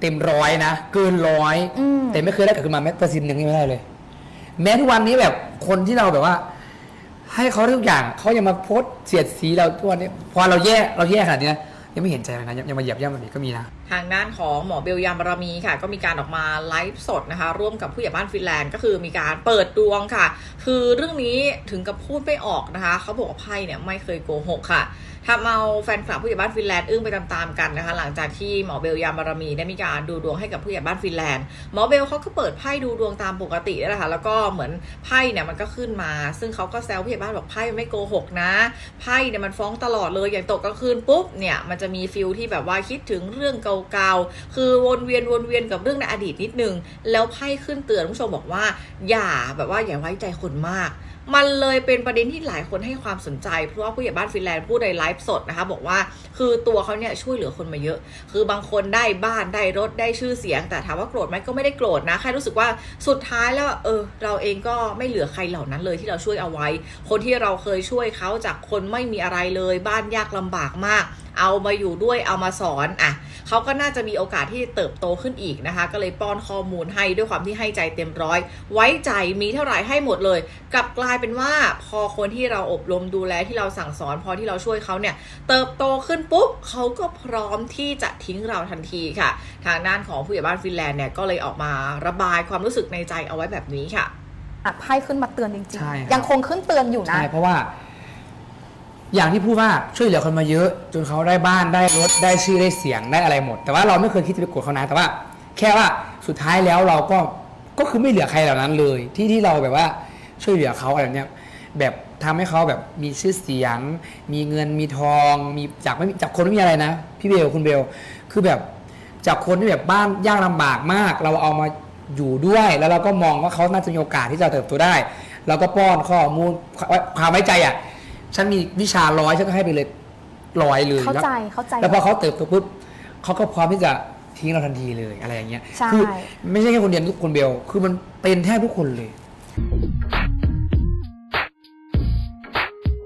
เต็มร้อยนะเกินร้อยอืม แต่ไม่เคยได้กลับคืนมาแม้เปอร์เซ็นต์หนึ่งนี่ไม่ได้เลย แม้ทุกวันนี้แบบคนที่เราแบบว่า ให้เขาทุกอย่างเขายังมาโพสต์เสียดสีเราทุกวันนี้พอเราแย่เราแย่ขนาดนี้นะยังไม่เห็นใจเลยนะยังยังมาเหยียบย่ำแบบนี้ก็มีนะ ทางด้านของหมอเบลยามบารมีค่ะ ก็มีการออกมาไลฟ์สดนะคะ ร่วมกับผู้ใหญ่บ้านฟินแลนด์ก็คือมีการเปิดดวงค่ะ คือเรื่องนี้ถึงกับพูดไม่ออกนะคะ เขาบอกว่าไพ่เนี่ยไม่เคยโกหกค่ะทำเอาแฟนคลับผู้ใหญ่บ้านฟินแลนด์อึ้งไปตามๆกันนะคะ หลังจากที่หมอเบลยามบารมีได้มีการดูดวงให้กับผู้ใหญ่บ้านฟินแลนด์หมอเบลเขาก็เปิดไพ่ดูดวงตามปกตินี่แหละค่ะแล้วก็เหมือนไพ่เนี่ยมันก็ขึ้นมา ซึ่งเขาก็แซวผู้ใหญ่บ้านบอกไพ่ไม่โกหกนะไพ่เนี่ยมันฟ้องตลอดเลยอย่างตกกลางคืนปุ๊บเนี่ยมันจะมีฟิลที่แบบว่าคิดถึงเรื่องเก่าๆคือวนเวียนวนเวียนกับเรื่องในอดีตนิดนึง แล้วไพ่ขึ้นเตือนผู้ชมบอกว่า อย่าแบบว่าอย่าไว้ใจคนมาก มันเลยเป็นประเด็นที่หลายคนให้ความสนใจ เพราะว่าผู้ใหญ่บ้านฟินแลนด์พูดในไลฟ์สดนะคะ บอกว่าคือตัวเขาเนี่ยช่วยเหลือคนมาเยอะ คือบางคนได้บ้านได้รถได้ชื่อเสียง แต่ถามว่าโกรธไหมก็ไม่ได้โกรธนะแค่รู้สึกว่าสุดท้ายแล้วเออเราเองก็ไม่เหลือใครเหล่านั้นเลยที่เราช่วยเอาไว้ คนที่เราเคยช่วยเขาจากคนไม่มีอะไรเลย บ้านยากลำบากมาก เอามาอยู่ด้วยเอามาสอนอะเขาก็น่าจะมีโอกาสที่เติบโตขึ้นอีกนะคะ ก็เลยป้อนข้อมูลให้ด้วยความที่ให้ใจเต็มร้อย ไว้ใจมีเท่าไหร่ให้หมดเลย กลับกลายเป็นว่าพอคนที่เราอบรมดูแลที่เราสั่งสอน พอที่เราช่วยเขาเนี่ย เติบโตขึ้นปุ๊บเขาก็พร้อมที่จะทิ้งเราทันทีค่ะ ทางด้านของผู้ใหญ่บ้านฟินแลนด์เนี่ยก็เลยออกมาระบายความรู้สึกในใจเอาไว้แบบนี้ค่ะอะไพ่ขึ้นมาเตือนจริงใช่ครับๆยังคงขึ้นเตือนอยู่นะ ใช่ เพราะว่า อย่างที่พูดว่าช่วยเหลือคนมาเยอะ จนเขาได้บ้านได้รถได้ชื่อได้เสียงได้อะไรหมด แต่ว่าเราไม่เคยคิดจะไปโกดเขานะแต่ว่า แค่ว่าสุดท้ายแล้วเราก็ก็คือไม่เหลือใครเหล่านั้นเลย ที่ที่เราแบบว่าช่วยเหลือเขาอะไรเนี้ยแบบทำให้เขาแบบมีชื่อเสียง มีเงินมีทอง มีจากไม่มีจากคนไม่มีอะไรนะ พี่เบลคุณเบลคือแบบจากคนที่แบบบ้านยากลำบากมาก เราเอามาอยู่ด้วยแล้วเราก็มองว่าเขาน่าจะมีโอกาสที่จะเติบโตได้ เราก็ป้อนข้อมูลความไว้ใจอะ ฉันมีวิชาร้อยฉันก็ให้ไปเลยร้อยเลยเข้าแล้วใจเข้าใจ แล้วพอเขาเติบโตปุ๊บเขาก็พร้อมที่จะทิ้งเราทันทีเลยอะไรอย่างเงี้ย ใช่ คืไม่ใช่แค่คนเดียวทุกคนเบล คือมันเป็นแทบทุกคนเลย